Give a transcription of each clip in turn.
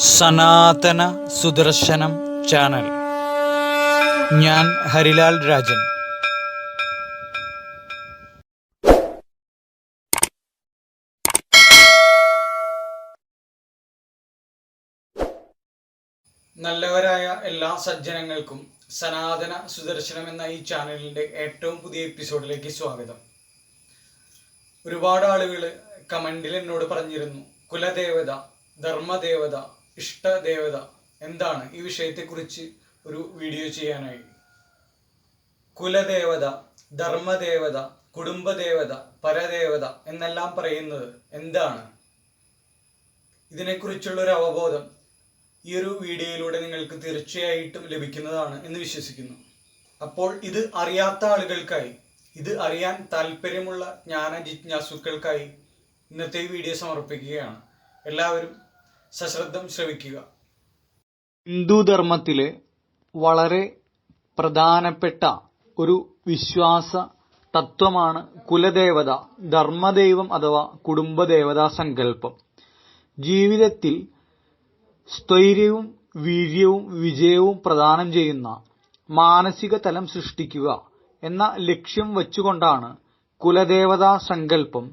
സനാതന സുദർശനം ചാനൽ. ഞാൻ ഹരിലാൽ രാജൻ. നല്ലവരായ എല്ലാ സജ്ജനങ്ങൾക്കും സനാതന സുദർശനം എന്ന ഈ ചാനലിന്റെ ഏറ്റവും പുതിയ എപ്പിസോഡിലേക്ക് സ്വാഗതം. ഒരുപാട് ആളുകൾ കമന്റിൽ എന്നോട് പറഞ്ഞിരുന്നു കുലദേവത ധർമ്മദേവത ഇഷ്ടദേവത എന്താണ് ഈ വിഷയത്തെക്കുറിച്ച് ഒരു വീഡിയോ ചെയ്യാനായി? കുലദേവത ധർമ്മദേവത കുടുംബദേവത പരദേവത എന്നെല്ലാം പറയുന്നത് എന്താണ്? ഇതിനെക്കുറിച്ചുള്ള ഒരു അവബോധം ഈ ഒരു വീഡിയോയിലൂടെ നിങ്ങൾക്ക് തീർച്ചയായിട്ടും ലഭിക്കുന്നതാണ് എന്ന് വിശ്വസിക്കുന്നു. അപ്പോൾ ഇത് അറിയാത്ത ആളുകൾക്കായി ഇത് അറിയാൻ താല്പര്യമുള്ള ജ്ഞാന ജിജ്ഞാസുക്കൾക്കായി ഇന്നത്തെ വീഡിയോ സമർപ്പിക്കുകയാണ്. എല്ലാവരും സശ്രദ്ധം ശ്രമിക്കുക. ഹിന്ദുധർമ്മത്തിലെ വളരെ പ്രധാനപ്പെട്ട ഒരു വിശ്വാസ തത്വമാണ് കുലദേവത ധർമ്മദൈവം അഥവാ കുടുംബദേവതാ സങ്കല്പം. ജീവിതത്തിൽ സ്ഥൈര്യവും വീര്യവും വിജയവും പ്രദാനം ചെയ്യുന്ന മാനസിക തലം സൃഷ്ടിക്കുക എന്ന ലക്ഷ്യം വച്ചുകൊണ്ടാണ് കുലദേവതാ സങ്കല്പം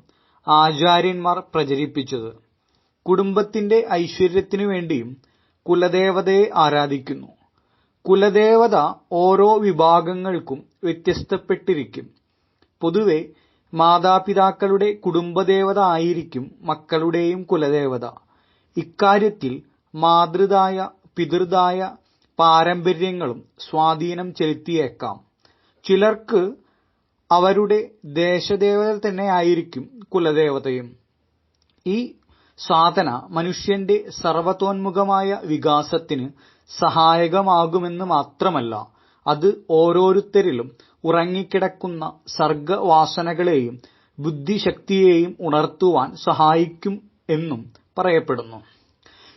ആചാര്യന്മാർ പ്രചരിപ്പിച്ചത്. കുടുംബത്തിന്റെ ഐശ്വര്യത്തിനു വേണ്ടിയും കുലദേവതയെ ആരാധിക്കുന്നു. കുലദേവത ഓരോ വിഭാഗങ്ങൾക്കും വ്യത്യസ്തപ്പെട്ടിരിക്കും. പൊതുവെ മാതാപിതാക്കളുടെ കുടുംബദേവത ആയിരിക്കും മക്കളുടെയും കുലദേവത. ഇക്കാര്യത്തിൽ മാതൃതായ പിതൃതായ പാരമ്പര്യങ്ങളും സ്വാധീനം ചെലുത്തിയേക്കാം. ചിലർക്ക് അവരുടെ ദേശദേവത തന്നെയായിരിക്കും കുലദേവതയും. ഈ സാധന മനുഷ്യന്റെ സർവതോന്മുഖമായ വികാസത്തിന് സഹായകമാകുമെന്ന് മാത്രമല്ല അത് ഓരോരുത്തരിലും ഉറങ്ങിക്കിടക്കുന്ന സർഗവാസനകളെയും ബുദ്ധിശക്തിയെയും ഉണർത്തുവാൻ സഹായിക്കും എന്നും പറയപ്പെടുന്നു.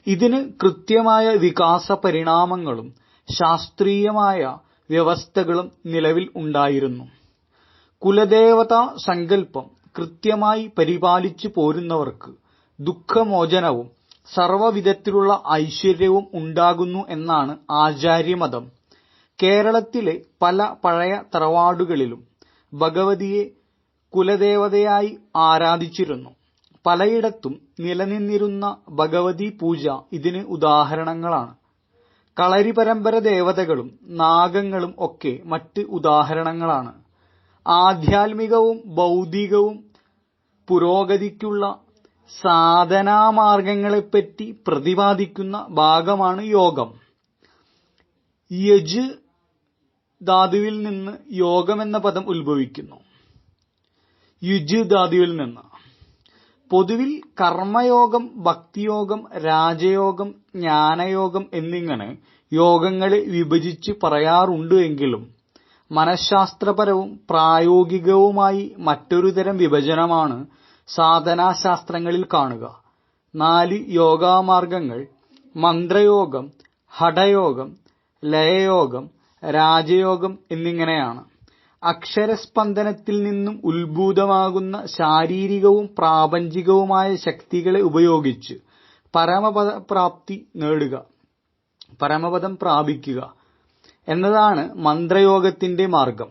ഇതിന് കൃത്യമായ വികാസ പരിണാമങ്ങളും ശാസ്ത്രീയമായ വ്യവസ്ഥകളും നിലവിൽ ഉണ്ടായിരുന്നു. കുലദേവതാ സങ്കല്പം കൃത്യമായി പരിപാലിച്ചു പോരുന്നവർക്ക് ദുഃഖമോചനവും സർവവിധത്തിലുള്ള ഐശ്വര്യവും ഉണ്ടാകുന്നു എന്നാണ് ആചാര്യമതം. കേരളത്തിലെ പല പഴയ തറവാടുകളിലും ഭഗവതിയെ കുലദേവതയായി ആരാധിച്ചിരുന്നു. പലയിടത്തും നിലനിന്നിരുന്ന ഭഗവതി പൂജ ഇതിന് ഉദാഹരണങ്ങളാണ്. കളരി പരമ്പര ദേവതകളും നാഗങ്ങളും ഒക്കെ മറ്റ് ഉദാഹരണങ്ങളാണ്. ആധ്യാത്മികവും ബൗദ്ധികവും പുരോഗതിക്കുള്ള സാധനാമാർഗങ്ങളെപ്പറ്റി പ്രതിപാദിക്കുന്ന ഭാഗമാണ് യോഗം. യജ് ധാതുവിൽ നിന്ന് യോഗം എന്ന പദം ഉത്ഭവിക്കുന്നു. യുജ് ധാതുവിൽ നിന്ന്. പൊതുവിൽ കർമ്മയോഗം ഭക്തിയോഗം രാജയോഗം ജ്ഞാനയോഗം എന്നിങ്ങനെ യോഗങ്ങളെ വിഭജിച്ച് പറയാറുണ്ട് എങ്കിലും മനഃശാസ്ത്രപരവും പ്രായോഗികവുമായി മറ്റൊരുതരം വിഭജനമാണ് സാധനാശാസ്ത്രങ്ങളിൽ കാണുക. നാല് യോഗാമാർഗങ്ങൾ. മന്ത്രയോഗം ഹഠയോഗം ലയയോഗം രാജയോഗം എന്നിങ്ങനെയാണ്. അക്ഷരസ്പന്ദനത്തിൽ നിന്നും ഉത്ഭൂതമാകുന്ന ശാരീരികവും പ്രാപഞ്ചികവുമായ ശക്തികളെ ഉപയോഗിച്ച് പരമപദ പ്രാപ്തി നേടുക. പരമപദം പ്രാപിക്കുക എന്നതാണ് മന്ത്രയോഗത്തിന്റെ മാർഗം.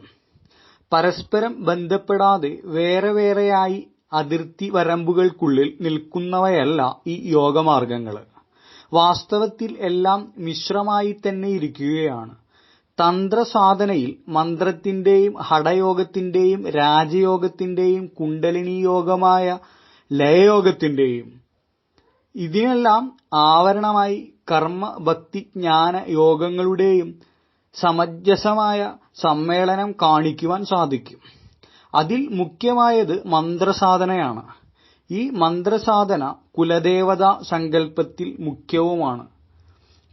പരസ്പരം ബന്ധപ്പെടാതെ വേറെ വേറെയായി അതിർത്തി വരമ്പുകൾക്കുള്ളിൽ നിൽക്കുന്നവയല്ല ഈ യോഗമാർഗങ്ങൾ വാസ്തവത്തിൽ എല്ലാം മിശ്രമായി തന്നെ ഇരിക്കുകയാണ്. തന്ത്രസാധനയിൽ മന്ത്രത്തിന്റെയും ഹഠയോഗത്തിന്റെയും രാജയോഗത്തിന്റെയും കുണ്ടലിനി യോഗമായ ലയയോഗത്തിന്റെയും ഇതിനെല്ലാം ആവരണമായി കർമ്മ ഭക്തി ജ്ഞാന യോഗങ്ങളുടെയും സമഞ്ജസമായ സമ്മേളനം കാണിക്കുവാൻ സാധിക്കും. അതിൽ മുഖ്യമായത് മന്ത്രസാധനയാണ്. ഈ മന്ത്രസാധന കുലദേവതാ സങ്കല്പത്തിൽ മുഖ്യവുമാണ്.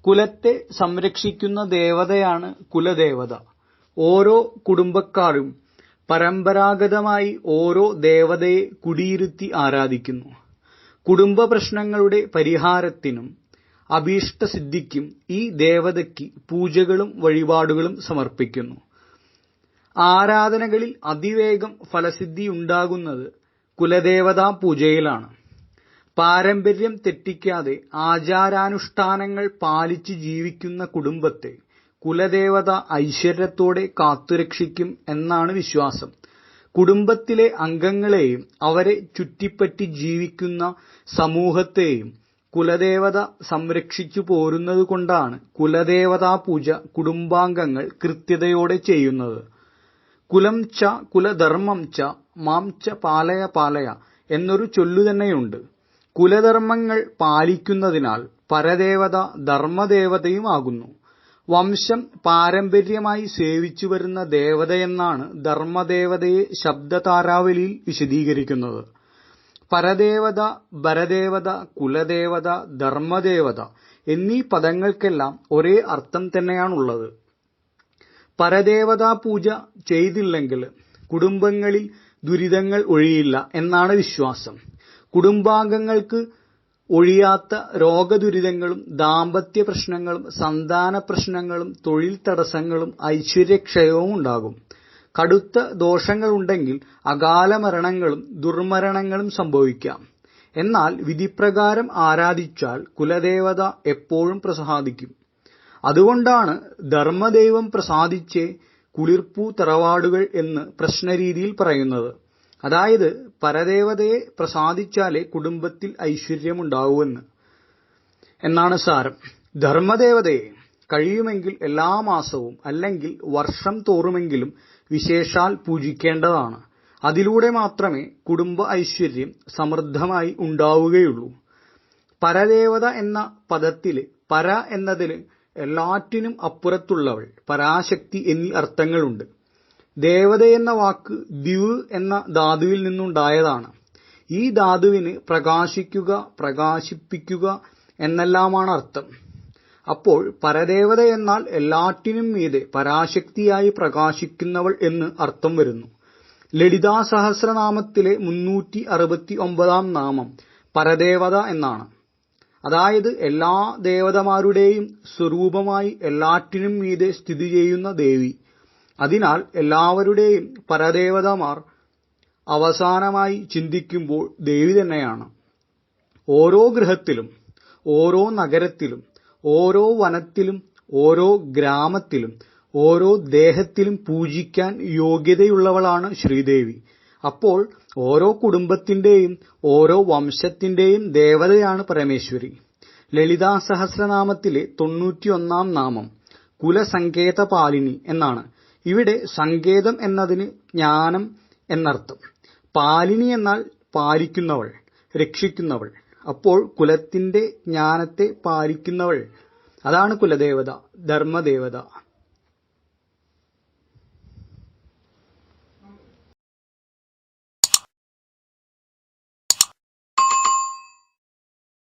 കുലത്തെ സംരക്ഷിക്കുന്ന ദേവതയാണ് കുലദേവത. ഓരോ കുടുംബക്കാരും പരമ്പരാഗതമായി ഓരോ ദേവതയെ കുടിയിരുത്തി ആരാധിക്കുന്നു. കുടുംബ പ്രശ്നങ്ങളുടെ പരിഹാരത്തിനും അഭീഷ്ടസിദ്ധിക്കും ഈ ദേവതയ്ക്ക് പൂജകളും വഴിപാടുകളും സമർപ്പിക്കുന്നു. ആരാധനകളിൽ അതിവേഗം ഫലസിദ്ധി ഫലസിദ്ധിയുണ്ടാകുന്നത് കുലദേവതാ പൂജയിലാണ്. പാരമ്പര്യം തെറ്റിക്കാതെ ആചാരാനുഷ്ഠാനങ്ങൾ പാലിച്ച് ജീവിക്കുന്ന കുടുംബത്തെ കുലദേവത ഐശ്വര്യത്തോടെ കാത്തുരക്ഷിക്കും എന്നാണ് വിശ്വാസം. കുടുംബത്തിലെ അംഗങ്ങളെയും അവരെ ചുറ്റിപ്പറ്റി ജീവിക്കുന്ന സമൂഹത്തെയും കുലദേവത സംരക്ഷിച്ചു പോരുന്നതുകൊണ്ടാണ് കുലദേവതാ പൂജ കുടുംബാംഗങ്ങൾ കൃത്യതയോടെ ചെയ്യുന്നത്. കുലം ച കുലധർമ്മം ച മാം ച പാലയ പാലയ എന്നൊരു ചൊല്ലുതന്നെയുണ്ട് കുലധർമ്മങ്ങൾ പാലിക്കുന്നതിനാൽ പരദേവത ധർമ്മദേവതയുമാകുന്നു വംശം പാരമ്പര്യമായി സേവിച്ചു വരുന്ന ദേവതയെന്നാണ് ധർമ്മദേവതയെ ശബ്ദതാരാവലിയിൽ വിശദീകരിക്കുന്നത്. പരദേവത ഭരദേവത കുലദേവത ധർമ്മദേവത എന്നീ പദങ്ങൾക്കെല്ലാം ഒരേ അർത്ഥം തന്നെയാണുള്ളത്. പരദേവതാ പൂജ ചെയ്തില്ലെങ്കിൽ കുടുംബങ്ങളിൽ ദുരിതങ്ങൾ ഒഴിയില്ല എന്നാണ് വിശ്വാസം. കുടുംബാംഗങ്ങൾക്ക് ഒഴിയാത്ത രോഗദുരിതങ്ങളും ദാമ്പത്യ പ്രശ്നങ്ങളും സന്താന പ്രശ്നങ്ങളും തൊഴിൽ തടസ്സങ്ങളും ഐശ്വര്യക്ഷയവും ഉണ്ടാകും. കടുത്ത ദോഷങ്ങളുണ്ടെങ്കിൽ അകാല മരണങ്ങളും ദുർമരണങ്ങളും സംഭവിക്കാം. എന്നാൽ വിധിപ്രകാരം ആരാധിച്ചാൽ കുലദേവത എപ്പോഴും പ്രസാദിക്കും. അതുകൊണ്ടാണ് ധർമ്മദൈവം പ്രസാദിച്ചേ കുളിർപ്പൂ തറവാടുകൾ എന്ന് പ്രശ്നരീതിയിൽ പറയുന്നത്. അതായത് പരദേവതയെ പ്രസാദിച്ചാലേ കുടുംബത്തിൽ ഐശ്വര്യമുണ്ടാവൂവെന്ന്. എന്നാണ് സാരം. ധർമ്മദേവതയെ കഴിയുമെങ്കിൽ എല്ലാ മാസവും അല്ലെങ്കിൽ വർഷം തോറുമെങ്കിലും വിശേഷാൽ പൂജിക്കേണ്ടതാണ്. അതിലൂടെ മാത്രമേ കുടുംബ ഐശ്വര്യം സമൃദ്ധമായി ഉണ്ടാവുകയുള്ളൂ. പരദേവത എന്ന പദത്തിൽ പര എന്നതിന് എല്ലാറ്റിനും അപ്പുറത്തുള്ളവൾ പരാശക്തി എന്നീ അർത്ഥങ്ങളുണ്ട്. എന്ന വാക്ക് ദിവ് എന്ന ധാതുവിൽ നിന്നുണ്ടായതാണ്. ഈ ധാതുവിന് പ്രകാശിക്കുക പ്രകാശിപ്പിക്കുക എന്നെല്ലാമാണ് അർത്ഥം. അപ്പോൾ പരദേവത എന്നാൽ എല്ലാറ്റിനും മീതെ പരാശക്തിയായി പ്രകാശിക്കുന്നവൾ എന്ന് അർത്ഥം വരുന്നു. ലളിതാ സഹസ്രനാമത്തിലെ മുന്നൂറ്റി അറുപത്തി ഒമ്പതാം നാമം പരദേവത എന്നാണ്. അതായത് എല്ലാ ദേവതമാരുടെയും സ്വരൂപമായി എല്ലാറ്റിനും മീതെ സ്ഥിതി ചെയ്യുന്ന ദേവി. അതിനാൽ എല്ലാവരുടെയും പരദേവതമാർ അവസാനമായി ചിന്തിക്കുമ്പോൾ ദേവി തന്നെയാണ്. ഓരോ ഗൃഹത്തിലും ഓരോ നഗരത്തിലും ഓരോ വനത്തിലും ഓരോ ഗ്രാമത്തിലും ഓരോ ദേഹത്തിലും പൂജിക്കാൻ യോഗ്യതയുള്ളവളാണ് ശ്രീദേവി. അപ്പോൾ ഓരോ കുടുംബത്തിന്റെയും ഓരോ വംശത്തിന്റെയും ദേവതയാണ് പരമേശ്വരി. ലളിതാ സഹസ്രനാമത്തിലെ തൊണ്ണൂറ്റിയൊന്നാം നാമം കുലസങ്കേതപാലിനി എന്നാണ്. ഇവിടെ സങ്കേതം എന്നതിന് ജ്ഞാനം എന്നർത്ഥം. പാലിനി എന്നാൽ പാലിക്കുന്നവൾ രക്ഷിക്കുന്നവൾ. അപ്പോൾ കുലത്തിന്റെ ജ്ഞാനത്തെ പാലിക്കുന്നവൾ. അതാണ് കുലദേവത ധർമ്മദേവത.